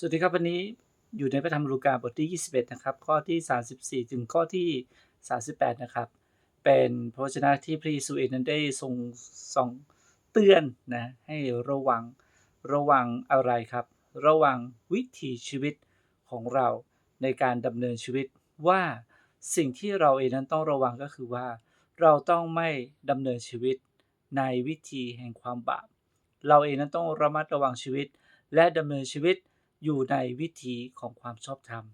สวัสดีครับวันนี้อยู่ในพระธรรมลูกาบทที่ 21 นะครับ ข้อที่ 34 ถึงข้อที่ 38 นะครับ เป็นพระวจนะที่พระเยซูเองนั้นได้ทรงส่องเตือนนะให้ระวังระวังอะไรครับ ระวังวิถีชีวิตของเราในการดำเนินชีวิตว่าสิ่งที่เราเองนั้นต้องระวังก็คือว่า เราต้องไม่ดำเนินชีวิตในวิธีแห่งความบาปเราเองนั้นต้องระมัดระวังชีวิต และดำเนินชีวิต อยู่ในวิถีของความชอบธรรม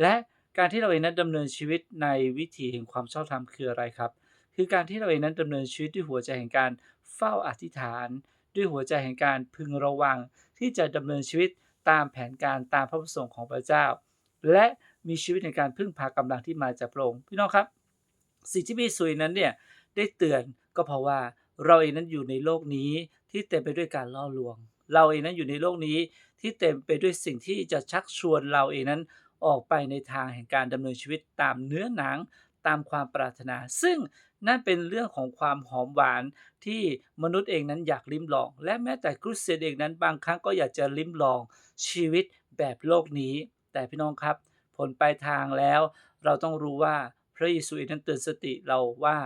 และการที่เราเองนั้นดำเนินชีวิตในวิถีแห่งความชอบธรรมคืออะไรครับ คือการที่เราเองนั้นดำเนินชีวิตด้วยหัวใจแห่งการเฝ้าอธิษฐาน ด้วยหัวใจแห่งการพึงระวัง ที่จะดำเนินชีวิตตามแผนการตามพระประสงค์ของพระเจ้า และมีชีวิตในการพึ่งพากำลังที่มาจากพระองค์พี่น้องครับ สิ่งที่มีสุยนั้นเนี่ยได้เตือนก็เพราะว่าเราเองนั้นอยู่ในโลกนี้ที่เต็มไปด้วยการล่อลวง เราเองนั้นอยู่ในโลกนี้ที่เต็มไปด้วยสิ่งที่จะชักชวนเราเองนั้นออกไปในทางแห่งการดำเนินชีวิตตามเนื้อหนังตามความปรารถนา ซึ่งนั่นเป็นเรื่องของความหอมหวานที่มนุษย์เองนั้นอยากลิ้มลอง และแม้แต่คริสเตียนเองนั้นบางครั้งก็อยากจะลิ้มลองชีวิตแบบโลกนี้ แต่พี่น้องครับ ผลปลายทางแล้ว เราต้องรู้ว่าพระเยซูเองนั้นเตือนสติเราว่า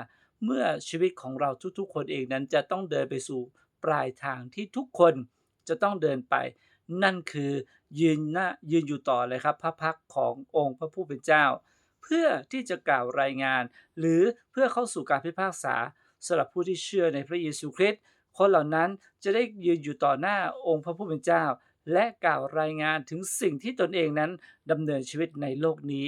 เมื่อชีวิตของเราทุกๆ คนเองนั้นจะต้องเดินไปสู่ปลายทางที่ทุกคน จะต้องเดินไป นั่นคือยืนหน้ายืนอยู่ต่อเลยครับ พระพักขององค์พระผู้เป็นเจ้า เพื่อที่จะกล่าวรายงาน หรือเพื่อเข้าสู่การพิพากษาสำหรับผู้ที่เชื่อในพระเยซูคริสต์คนเหล่านั้นจะได้ยืนอยู่ต่อหน้าองค์พระผู้เป็นเจ้า และกล่าวรายงานถึงสิ่งที่ตนเองนั้นดำเนินชีวิตในโลกนี้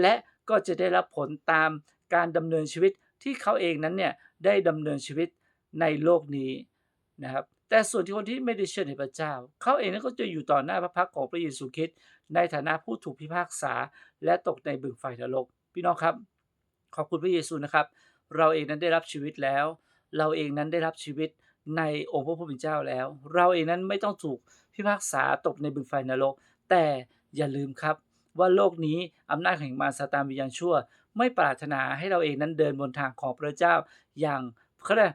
และก็จะได้รับผลตามการดำเนินชีวิตที่เขาเองนั้นเนี่ยได้ดำเนินชีวิตในโลกนี้นะครับ แต่ส่วนที่คนที่ไม่ได้เชื่อในพระเจ้า เขาเองนั้นก็จะอยู่ต่อหน้าพระพักของพระเยซูคริสต์ในฐานะผู้ถูกพิพากษา และตกในบึงไฟนรก พี่น้องครับ ขอบคุณพระเยซูนะครับ เราเองนั้นได้รับชีวิตแล้ว เราเองนั้นได้รับชีวิตในองค์พระผู้เป็นเจ้าแล้ว เราเองนั้นไม่ต้องถูกพิพากษาตกในบึงไฟนรก แต่อย่าลืมครับว่าโลกนี้อำนาจแห่งมารซาตานวิญญาณชั่ว ไม่ปรารถนาให้เราเองนั้นเดินบนทางของพระเจ้าอย่างเขาเรียก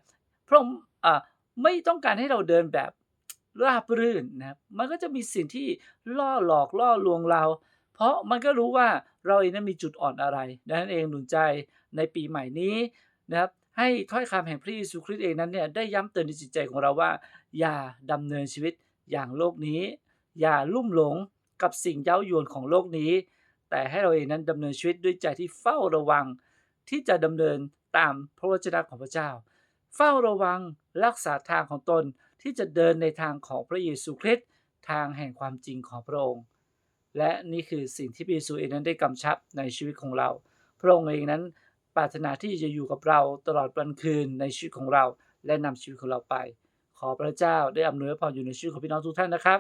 พระองค์อ่า ไม่ต้องการให้เราเดินแบบราบรื่นนะครับมันก็จะมีสิ่งที่ล่อหลอกล่อลวงเรา เพราะมันก็รู้ว่าเราเองนั้นมีจุดอ่อนอะไรดังนั้นเองหนุนใจในปีใหม่นี้นะครับให้ถ้อยคำแห่งพระเยซูคริสต์เองนั้นเนี่ยได้ย้ำเตือนในจิตใจของเราว่า อย่าดำเนินชีวิตอย่างโลกนี้ อย่าลุ่มหลงกับสิ่งเย้ายวนของโลกนี้ แต่ให้เราเองนั้นดำเนินชีวิตด้วยใจที่เฝ้าระวัง ที่จะดำเนินตามพระวจนะของพระเจ้า เฝ้าระวังรักษาทางของตนที่จะเดินในทางของพระเยซูคริสต์ทางแห่งความจริงของพระองค์ และนี่คือสิ่งที่พระเยซูเองนั้นได้กำชับในชีวิตของเรา พระองค์เองนั้นปรารถนาที่จะอยู่กับเราตลอดวันคืนในชีวิตของเรา และนำชีวิตของเราไป ขอพระเจ้าได้อำนวยพรอยู่ในชีวิตของพี่น้องทุกท่านนะครับ